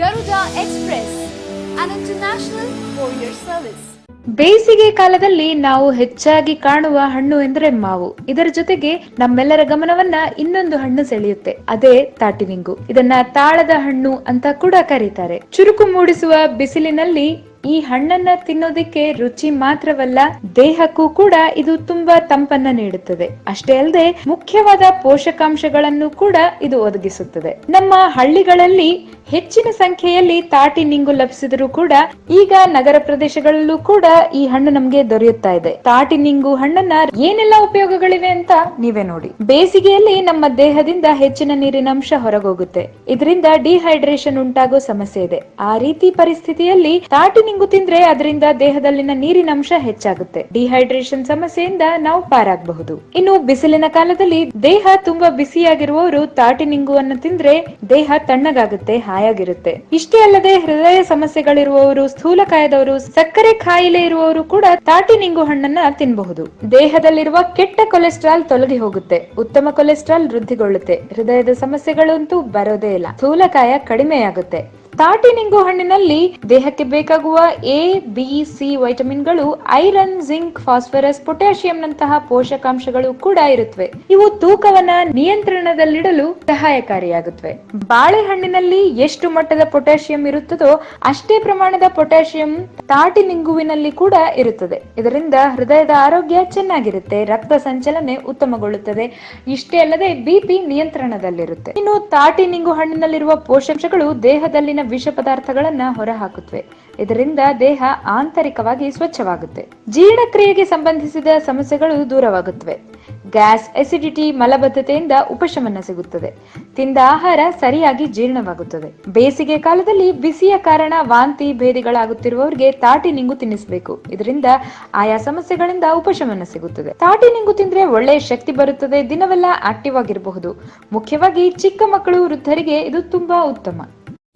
Garuda express international ಫೋರಿಯರ್ service ಬೇಸಿಗೆ ಕಾಲದಲ್ಲಿ ನಾವು ಹೆಚ್ಚಾಗಿ ಕಾಣುವ ಹಣ್ಣು ಎಂದರೆ ಮಾವು. ಇದರ ಜೊತೆಗೆ ನಮ್ಮೆಲ್ಲರ ಗಮನವನ್ನ ಇನ್ನೊಂದು ಹಣ್ಣು ಸೆಳೆಯುತ್ತೆ, ಅದೇ ತಾಟಿನಿಂಗು. ಇದನ್ನ ತಾಳದ ಹಣ್ಣು ಅಂತ ಕೂಡ ಕರೀತಾರೆ. ಚುರುಕು ಮೂಡಿಸುವ ಬಿಸಿಲಿನಲ್ಲಿ ಈ ಹಣ್ಣನ್ನ ತಿನ್ನೋದಿಕ್ಕೆ ರುಚಿ ಮಾತ್ರವಲ್ಲ, ದೇಹಕ್ಕೂ ಕೂಡ ಇದು ತುಂಬಾ ತಂಪನ್ನ ನೀಡುತ್ತದೆ. ಅಷ್ಟೇ ಅಲ್ಲದೆ, ಮುಖ್ಯವಾದ ಪೋಷಕಾಂಶಗಳನ್ನು ಕೂಡ ಇದು ಒದಗಿಸುತ್ತದೆ. ನಮ್ಮ ಹಳ್ಳಿಗಳಲ್ಲಿ ಹೆಚ್ಚಿನ ಸಂಖ್ಯೆಯಲ್ಲಿ ತಾಟಿ ನಿಂಗು ಲಭಿಸಿದರೂ ಕೂಡ, ಈಗ ನಗರ ಪ್ರದೇಶಗಳಲ್ಲೂ ಕೂಡ ಈ ಹಣ್ಣು ನಮ್ಗೆ ದೊರೆಯುತ್ತಾ ಇದೆ. ತಾಟಿ ನಿಂಗು ಹಣ್ಣನ್ನ ಏನೆಲ್ಲ ಉಪಯೋಗಗಳಿವೆ ಅಂತ ನೀವೇ ನೋಡಿ. ಬೇಸಿಗೆಯಲ್ಲಿ ನಮ್ಮ ದೇಹದಿಂದ ಹೆಚ್ಚಿನ ನೀರಿನ ಅಂಶ ಹೊರಗೋಗುತ್ತೆ. ಇದರಿಂದ ಡಿಹೈಡ್ರೇಷನ್ ಉಂಟಾಗೋ ಸಮಸ್ಯೆ ಇದೆ. ಆ ರೀತಿ ಪರಿಸ್ಥಿತಿಯಲ್ಲಿ ತಾಟಿ ನಿಂಗು ತಿಂದ್ರೆ ಅದರಿಂದ ದೇಹದಲ್ಲಿನ ನೀರಿನ ಅಂಶ ಹೆಚ್ಚಾಗುತ್ತೆ. ಡಿಹೈಡ್ರೇಷನ್ ಸಮಸ್ಯೆಯಿಂದ ನಾವು ಪಾರಾಗಬಹುದು. ಇನ್ನು ಬಿಸಿಲಿನ ಕಾಲದಲ್ಲಿ ದೇಹ ತುಂಬಾ ಬಿಸಿಯಾಗಿರುವವರು ತಾಟಿ ನಿಂಗುವನ್ನು ತಿಂದ್ರೆ ದೇಹ ತಣ್ಣಗಾಗುತ್ತೆ, ಹಾಯಾಗಿರುತ್ತೆ. ಇಷ್ಟೇ ಅಲ್ಲದೆ ಹೃದಯ ಸಮಸ್ಯೆಗಳಿರುವವರು ಸ್ಥೂಲಕಾಯದವರು ಸಕ್ಕರೆ ಕಾಯಿಲೆ ಇರುವವರು ಕೂಡ ತಾಟಿ ನಿಂಗು ಹಣ್ಣನ್ನ ತಿನ್ನಬಹುದು ದೇಹದಲ್ಲಿರುವ ಕೆಟ್ಟ ಕೊಲೆಸ್ಟ್ರಾಲ್ ತೊಲಗಿ ಹೋಗುತ್ತೆ. ಉತ್ತಮ ಕೊಲೆಸ್ಟ್ರಾಲ್ ವೃದ್ಧಿಗೊಳ್ಳುತ್ತೆ. ಹೃದಯದ ಸಮಸ್ಯೆಗಳಂತೂ ಬರೋದೇ ಇಲ್ಲ. ಸ್ಥೂಲಕಾಯ ಕಡಿಮೆಯಾಗುತ್ತೆ. ತಾಟಿ ನಿಂಗು ಹಣ್ಣಿನಲ್ಲಿ ದೇಹಕ್ಕೆ ಬೇಕಾಗುವ ಎ ಬಿ ಸಿ ವೈಟಮಿನ್ಗಳು, ಐರನ್, ಜಿಂಕ್, ಫಾಸ್ಫರಸ್ ಪೊಟ್ಯಾಸಿಯಂ ನಂತಹ ಪೋಷಕಾಂಶಗಳು ಕೂಡ ಇರುತ್ತವೆ ಇವು ತೂಕವನ್ನ ನಿಯಂತ್ರಣದಲ್ಲಿಡಲು ಸಹಾಯಕಾರಿಯಾಗುತ್ತವೆ ಬಾಳೆಹಣ್ಣಿನಲ್ಲಿ ಎಷ್ಟು ಮಟ್ಟದ ಪೊಟ್ಯಾಸಿಯಂ ಇರುತ್ತದೋ ಅಷ್ಟೇ ಪ್ರಮಾಣದ ಪೊಟ್ಯಾಸಿಯಂ ತಾಟಿ ನಿಂಗುವಿನಲ್ಲಿ ಕೂಡ ಇರುತ್ತದೆ. ಇದರಿಂದ ಹೃದಯದ ಆರೋಗ್ಯ ಚೆನ್ನಾಗಿರುತ್ತೆ, ರಕ್ತ ಸಂಚಲನೆ ಉತ್ತಮಗೊಳ್ಳುತ್ತದೆ. ಇಷ್ಟೇ ಅಲ್ಲದೆ ಬಿಪಿ ನಿಯಂತ್ರಣದಲ್ಲಿರುತ್ತೆ. ಇನ್ನು ತಾಟಿ ನಿಂಗು ಹಣ್ಣಿನಲ್ಲಿರುವ ಪೋಷಕಾಂಶಗಳು ದೇಹದಲ್ಲಿನ ವಿಷ ಪದಾರ್ಥಗಳನ್ನ ಹೊರಹಾಕುತ್ತವೆ ಇದರಿಂದ ದೇಹ ಆಂತರಿಕವಾಗಿ ಸ್ವಚ್ಛವಾಗುತ್ತೆ. ಜೀರ್ಣಕ್ರಿಯೆಗೆ ಸಂಬಂಧಿಸಿದ ಸಮಸ್ಯೆಗಳು ದೂರವಾಗುತ್ತವೆ ಗ್ಯಾಸ್ ಎಸಿಡಿಟಿ ಮಲಬದ್ಧತೆಯಿಂದ ಉಪಶಮನ ಸಿಗುತ್ತದೆ. ತಿಂದ ಆಹಾರ ಸರಿಯಾಗಿ ಜೀರ್ಣವಾಗುತ್ತದೆ. ಬೇಸಿಗೆ ಕಾಲದಲ್ಲಿ ಬಿಸಿಯ ಕಾರಣ ವಾಂತಿ ಭೇದಿಗಳಾಗುತ್ತಿರುವವರಿಗೆ ತಾಟಿ ನಿಂಗು ತಿನ್ನಿಸಬೇಕು. ಇದರಿಂದ ಆಯಾ ಸಮಸ್ಯೆಗಳಿಂದ ಉಪಶಮನ ಸಿಗುತ್ತದೆ. ತಾಟಿ ನಿಂಗು ತಿಂದ್ರೆ ಒಳ್ಳೆಯ ಶಕ್ತಿ ಬರುತ್ತದೆ, ದಿನವೆಲ್ಲ ಆಕ್ಟಿವ್ ಆಗಿರಬಹುದು. ಮುಖ್ಯವಾಗಿ ಚಿಕ್ಕ ಮಕ್ಕಳು ವೃದ್ಧರಿಗೆ ಇದು ತುಂಬಾ ಉತ್ತಮ.